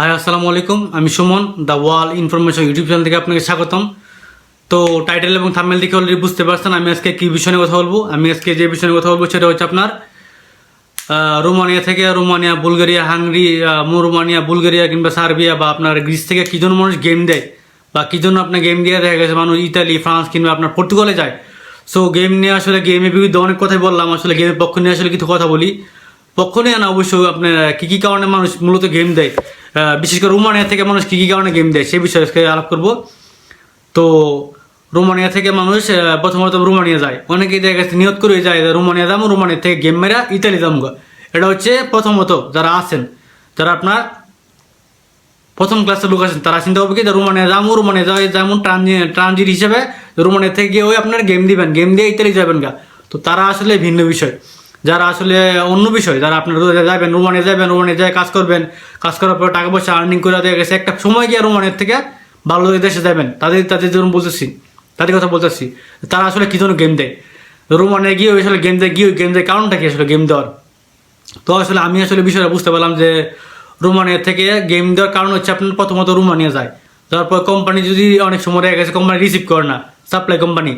High আসসালামু আলাইকুম আমি Suman the wall information YouTube channel থেকে আপনাকে স্বাগতম। তো টাইটেল এবং থামেল দেখে অলরেডি বুঝতে পারছেন আমি আজকে কী বিষয় নিয়ে কথা বলব। আমি আজকে যে বিষয় নিয়ে কথা বলব সেটা হচ্ছে আপনার রোমানিয়া থেকে Romania, Bulgaria, Hungary Romania, Bulgaria কিংবা সার্বিয়া বা আপনার গ্রিস থেকে কী জন্য মানুষ গেম দেয় বা কী জন্য আপনার গেম দিয়ে দেখা গেছে মানুষ ইতালি, ফ্রান্স কিংবা আপনার পর্তুগালে যায়। সো গেম নিয়ে আসলে গেমের বিরুদ্ধে অনেক কথাই বললাম। আসলে গেমের পক্ষ নিয়ে আসলে কিছু কথা বলি। পক্ষ নিয়ে না, অবশ্যই আপনার কী কী কারণে মানুষ মূলত গেম দেয়? বিশেষ করে রোমানিয়া থেকে মানুষ কী কী কারণে গেম দেয় সেই বিষয়ে আজকে আলাপ করব। তো রোমানিয়া থেকে মানুষ আহ, প্রথমত রোমানিয়া যায়। অনেকেই দেখা গেছে নিয়ত করে যায় রোমানিয়া যাব রোমানিয়া থেকে গেম মেরা ইতালি যাব এটা হচ্ছে প্রথমত যারা আছেন যারা আপনার প্রথম ক্লাসের লোক আছেন তারা চিন্তা করবে কি রোমানিয়া যাব রোমানিয়া যাই যেমন ট্রানজিট হিসেবে রোমানিয়া থেকে গিয়ে ওই আপনার গেম দিবেন গেম দিয়ে ইতালি যাবেন গা। তো তারা আসলে ভিন্ন বিষয়। যারা আসলে অন্য বিষয়, যারা আপনার যাবেন রোমানিয়া যাবেন, রোমানে যায় কাজ করবেন, কাজ করার পর টাকা পয়সা আর্নিং করে দেখা গেছে, একটা সময় গিয়ে রোমানের থেকে ভালো দেশে যাবেন। তাদের তাদের জন্য বলতেছি, তাদের কথা বলতেছি, তারা আসলে কী জন্য গেম দেয়। রোমানিয়া গিয়ে আসলে গেম দেয়, গিয়ে গেম দেয়, কারণটা কি আসলে গেম দেওয়ার? তো আসলে আমি আসলে বিষয়টা বুঝতে পারলাম যে রোমানিয়া থেকে গেম দেওয়ার কারণ হচ্ছে আপনার প্রথমত রোমানিয়া যায়। তারপর কোম্পানি যদি অনেক সময় দেখা গেছে কোম্পানি রিসিভ করে না supply company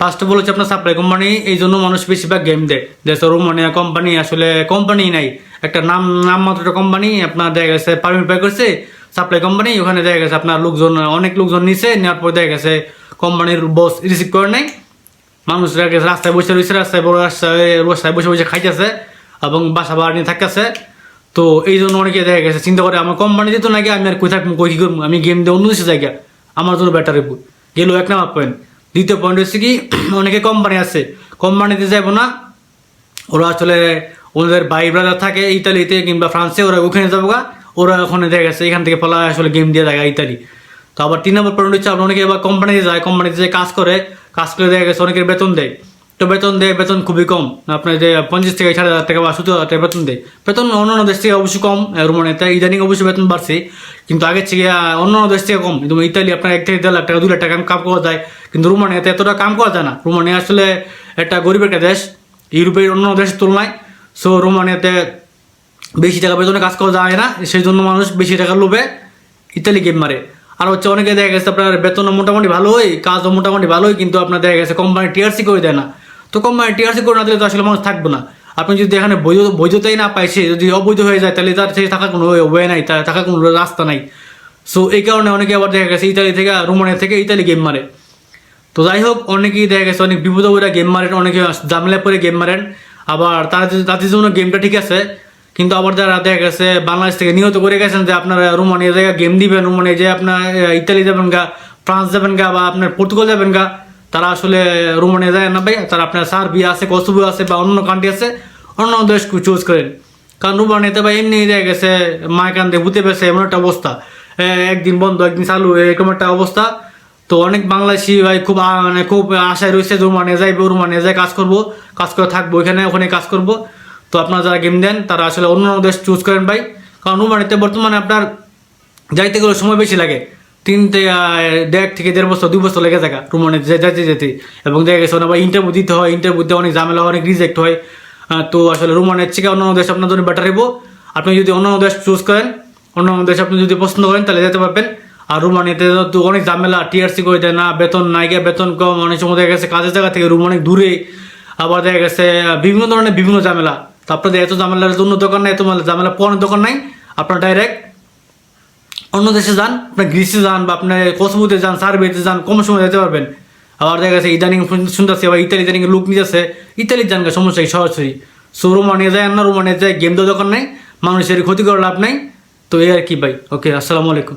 first of all হচ্ছে আপনার সাপ্লাই কোম্পানি এই জন্য মানুষ বেশিরভাগ গেম দেয়। যে রোমানিয়া কোম্পানি আসলে কোম্পানি নাই। একটা নাম নাম মাত্র কোম্পানি আপনার দেখা গেছে পারমিট পাই করছে সাপ্লাই কোম্পানি ওখানে দেখা গেছে আপনার লোকজন, অনেক লোকজন নিছে, নেওয়ার পর দেখা গেছে কোম্পানির বস রিসিভ করে নাই। মানুষ দেখা গেছে রাস্তায় বসে রয়েছে, রাস্তায় বড় রাস্তায় রাস্তায় বসে বসে খাইতেছে এবং বাসা ভাড়া নিয়ে থাকতেছে। তো এই জন্য অনেকে দেখা গেছে চিন্তা করে, আমার কোম্পানি দিত নাকি, আমি আর কই থাকব, কই কী করব? আমি গেম দিয়ে অন্য দেশে জায়গা। আমার জন্য ব্যাটার হইব গেলো এক নাম্বার পয়েন্ট দ্বিতীয় পয়েন্ট হচ্ছে কি, অনেকে কোম্পানি আছে। কোম্পানিতে যাব না, ওরা আসলে ওদের ভাই ব্রাদার থাকে ইতালিতে কিংবা ফ্রান্সে ওরা ওখানে যাব গা, ওরা ওখানে দেখা গেছে, এখান থেকে ফলা আসলে গেম দিয়ে দেখা ইতালি। তো আবার তিন নম্বর পয়েন্ট হচ্ছে আপনার অনেকে আবার কোম্পানিতে যায় কোম্পানিতে যে কাজ করে কাজ করে দেখা গেছে, অনেকের বেতন দেয়। তো বেতন দেয় বেতন খুবই কম। আপনার যে পঞ্চাশ থেকে ষাট হাজার টাকা বা সত্তর হাজার টাকা বেতন দেয় বেতন অন্যান্য দেশ থেকে অবশ্যই কম রোমানে তাই ইদানিং অবশ্যই বেতন বাড়ছে কিন্তু আগের থেকে আহ, অন্যান্য দেশ থেকে কম। কিন্তু ইতালি আপনার এক থেকে দেড় লাখ টাকা দু লাখ টাকা কাম করা যায় কিন্তু রোমানিয়াতে এতটা কাম করা যায় না। রোমানিয়া আসলে একটা গরিবের একটা দেশ ইউরোপের অন্য দেশের তুলনায়। সো রোমানিয়াতে বেশি টাকা বেতনে কাজ করা যায় না সেই জন্য মানুষ বেশি টাকা লোভে ইতালি গেম মারে। আর হচ্ছে অনেকে দেখা গেছে আপনার বেতন মোটামুটি ভালোই কাজও মোটামুটি ভালোই কিন্তু আপনার দেখা গেছে কোম্পানি টিআরসি করে দেয় না। তো কোম্পানি টিআরসি করে না দিলে তো আসলে মানুষ থাকবে না। আপনি যদি এখানে বৈধ, বৈধতাই না পায়, সে যদি অবৈধ হয়ে যায়, তাহলে তার সেই থাকার কোনো ওয়ে নাই, তার থাকার কোনো রাস্তা নাই। সো এই কারণে অনেকে আবার দেখা গেছে, ইতালি থেকে, রোমানিয়া থেকে ইতালি গেম মারে। তো যাই হোক, অনেকেই দেখা গেছে, অনেক বিপদ করে গেম মারেন, অনেকে জামলা পরে গেম মারেন। আবার তারা তাদের জন্য গেমটা ঠিক আছে, কিন্তু আবার যারা দেখা গেছে, বাংলাদেশ থেকে নিহত করে গেছেন, যে আপনারা রোমানিয়া জায়গায় গেম দিবেন, রোমানিয়া যে আপনার ইতালি যাবেন গা, ফ্রান্স যাবেন গা, বা আপনার পর্তুগাল যাবেন গা তারা আসলে রোমানিয়া যায় না ভাই, তারা আপনার সার্বিয়া আছে, কসবো আছে বা অন্য কান্ট্রি আছে, অন্য দেশ চুজ করেন। কারণ রোমানিয়াতে ভাই এমনি দেখা গেছে মায়কান্দে ভূতে পেছে এমন একটা অবস্থা। একদিন বন্ধ, একদিন চালু, এরকম একটা অবস্থা। তো অনেক বাংলাদেশি ভাই খুব মানে খুব আশায় রয়েছে যে রোমানিয়া যাইবো রোমানিয়া যায় কাজ করব, কাজ করে থাকব, এখানে, ওখানে কাজ করব। তো আপনারা যারা গেম দেন, তারা আসলে অন্য দেশ চুজ করেন ভাই। কারণ রোমানিয়াতে বর্তমানে আপনার যাইতে গেলে সময় বেশি লাগে। তিন দেড় থেকে দেড় বছর, দুই বছর লেগে থাকা রোমানে যেতে যেতে। এবং দেখা গেছে আবার ইন্টারভিউ দিতে হয় ইন্টারভিউতে অনেক ঝামেলা অনেক রিজেক্ট হয়। তো আসলে রোমানের থেকে অন্য দেশ আপনার জন্য বেটার হইব। আপনি যদি অন্য দেশ চুজ করেন অন্য দেশ আপনি যদি পছন্দ করেন, তাহলে যেতে পারবেন। আর রোমানিতে তো অনেক ঝামেলা টিআরসি করে দেয় না, বেতন নাই গিয়ে বেতন কম, অনেক সময় দেখা গেছে কাজের জায়গা থেকে রুম অনেক দূরে। আবার দেখা গেছে বিভিন্ন ধরনের বিভিন্ন ঝামেলা। তো আপনাদের এত ঝামেলার জন্য দোকান নাই, এত ঝামেলা পড়ানোর দোকান নাই। আপনার ডাইরেক্ট অন্য দেশে যান, আপনার গ্রিসে যান বা আপনার কসমুতে যান সার্ভেতে যান, কম সময় যেতে পারবেন। আবার দেখা গেছে ইদানিং শুনতেছে, আবার ইতালি ইদানিং লুক নিতেছে। ইতালি যান সমস্যা কি সরাসরি। সো রোমানিয়া যায় না রোমানিয়া যায় গেম তো দোকান নেই, মানুষের ক্ষতি করার লাভ নেই। তো, এই আর কি ভাই। ওকে আসসালামু আলাইকুম।